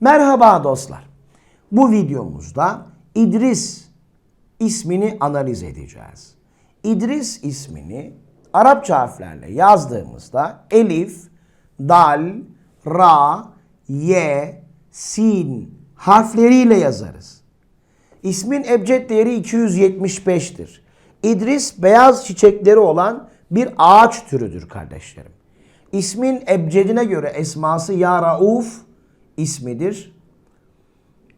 Merhaba dostlar. Bu videomuzda İdris ismini analiz edeceğiz. İdris ismini Arapça harflerle yazdığımızda elif, dal, ra, ye, sin harfleriyle yazarız. İsmin ebced değeri 275'tir. İdris beyaz çiçekleri olan bir ağaç türüdür kardeşlerim. İsmin ebcedine göre esması Ya Rauf ismidir.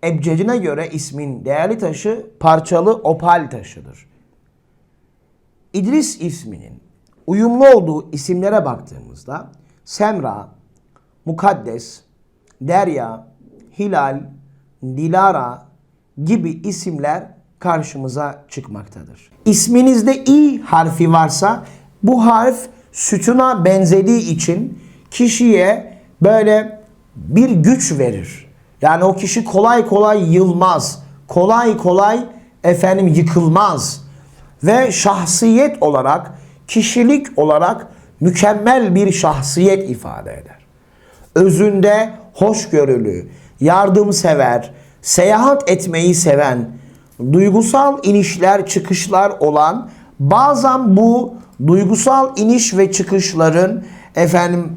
Ebcedine göre ismin değerli taşı parçalı opal taşıdır. İdris isminin uyumlu olduğu isimlere baktığımızda Semra, Mukaddes, Derya, Hilal, Dilara gibi isimler karşımıza çıkmaktadır. İsminizde i harfi varsa bu harf sütuna benzediği için kişiye böyle bir güç verir. Yani o kişi kolay kolay yılmaz. Kolay kolay efendim yıkılmaz. Ve şahsiyet olarak, kişilik olarak mükemmel bir şahsiyet ifade eder. Özünde hoşgörülü, yardımsever, seyahat etmeyi seven, duygusal inişler çıkışlar olan bazen bu duygusal iniş ve çıkışların efendim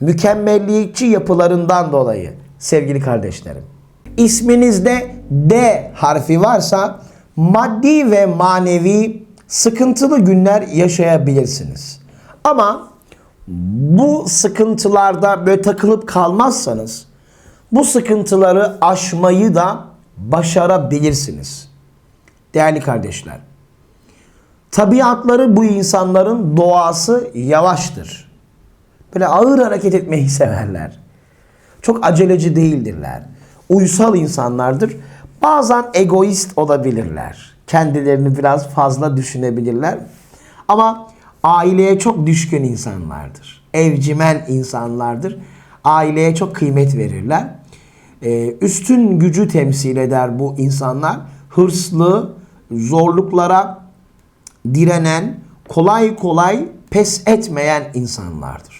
Mükemmelliyetçi yapılarından dolayı sevgili kardeşlerim. İsminizde D harfi varsa maddi ve manevi sıkıntılı günler yaşayabilirsiniz. Ama bu sıkıntılarda böyle takılıp kalmazsanız bu sıkıntıları aşmayı da başarabilirsiniz. Değerli kardeşler. Tabiatları bu insanların doğası yavaştır. Böyle ağır hareket etmeyi severler. Çok aceleci değildirler. Uysal insanlardır. Bazen egoist olabilirler. Kendilerini biraz fazla düşünebilirler. Ama aileye çok düşkün insanlardır. Evcimen insanlardır. Aileye çok kıymet verirler. Ee, üstün gücü temsil eder bu insanlar. Hırslı, zorluklara direnen, kolay kolay pes etmeyen insanlardır.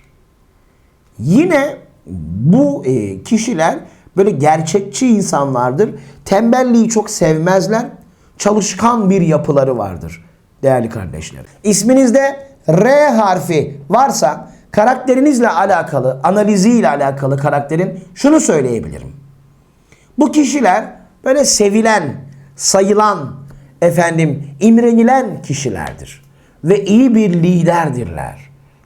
Yine bu e, kişiler böyle gerçekçi insanlardır. Tembelliği çok sevmezler. Çalışkan bir yapıları vardır değerli kardeşler. İsminizde R harfi varsa karakterinizle alakalı, analiziyle alakalı karakterin şunu söyleyebilirim. Bu kişiler böyle sevilen, sayılan, efendim imrenilen kişilerdir. Ve iyi bir liderdirler.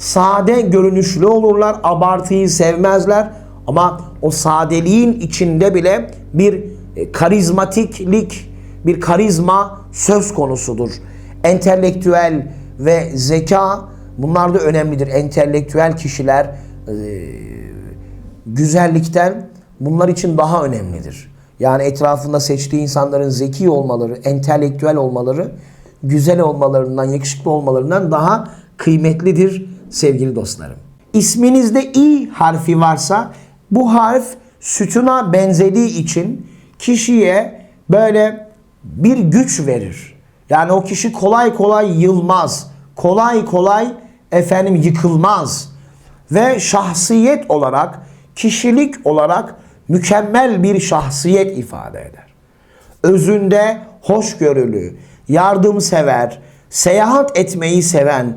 Sade görünüşlü olurlar. Abartıyı sevmezler. Ama o sadeliğin içinde bile bir e, karizmatiklik, bir karizma söz konusudur. Entelektüel ve zeka bunlar da önemlidir. Entelektüel kişiler e, güzellikten bunlar için daha önemlidir. Yani etrafında seçtiği insanların zeki olmaları, entelektüel olmaları, güzel olmalarından, yakışıklı olmalarından daha kıymetlidir sevgili dostlarım. İsminizde i harfi varsa bu harf sütuna benzediği için kişiye böyle bir güç verir. Yani o kişi kolay kolay yılmaz. Kolay kolay efendim yıkılmaz. Ve şahsiyet olarak, kişilik olarak mükemmel bir şahsiyet ifade eder. Özünde hoşgörülü, yardımsever, seyahat etmeyi seven,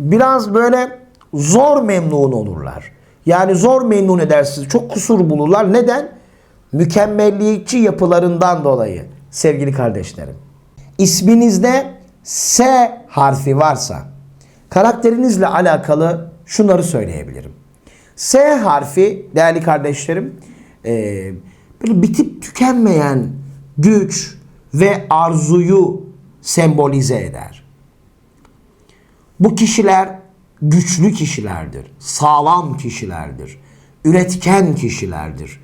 biraz böyle zor memnun olurlar. Yani zor memnun edersiniz. Çok kusur bulurlar. Neden? Mükemmelliyetçi yapılarından dolayı sevgili kardeşlerim. İsminizde S harfi varsa karakterinizle alakalı şunları söyleyebilirim. S harfi değerli kardeşlerim eee, böyle bitip tükenmeyen güç ve arzuyu sembolize eder. Bu kişiler güçlü kişilerdir, sağlam kişilerdir, üretken kişilerdir.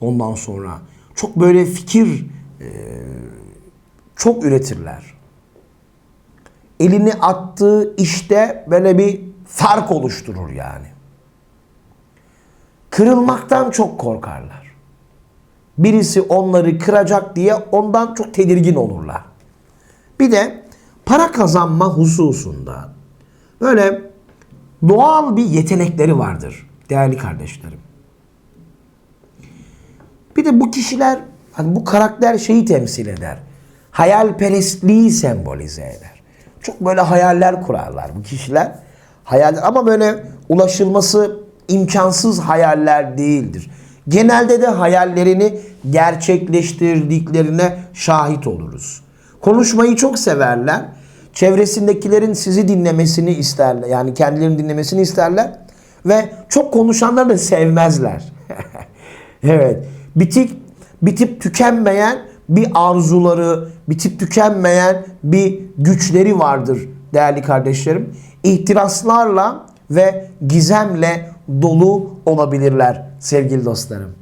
Ondan sonra çok böyle fikir eee, çok üretirler. Elini attığı işte böyle bir fark oluşturur yani. Kırılmaktan çok korkarlar. Birisi onları kıracak diye ondan çok tedirgin olurlar. Bir de para kazanma hususunda böyle doğal bir yetenekleri vardır değerli kardeşlerim. Bir de bu kişiler hani bu karakter şeyi temsil eder. Hayalperestliği sembolize eder. Çok böyle hayaller kurarlar bu kişiler. Hayaller ama böyle ulaşılması imkansız hayaller değildir. Genelde de hayallerini gerçekleştirdiklerine şahit oluruz. Konuşmayı çok severler. Çevresindekilerin sizi dinlemesini isterler. Yani kendilerini dinlemesini isterler. Ve çok konuşanları da sevmezler. evet. Bitip, bitip tükenmeyen bir arzuları, bitip tükenmeyen bir güçleri vardır değerli kardeşlerim. İhtiraslarla ve gizemle dolu olabilirler sevgili dostlarım.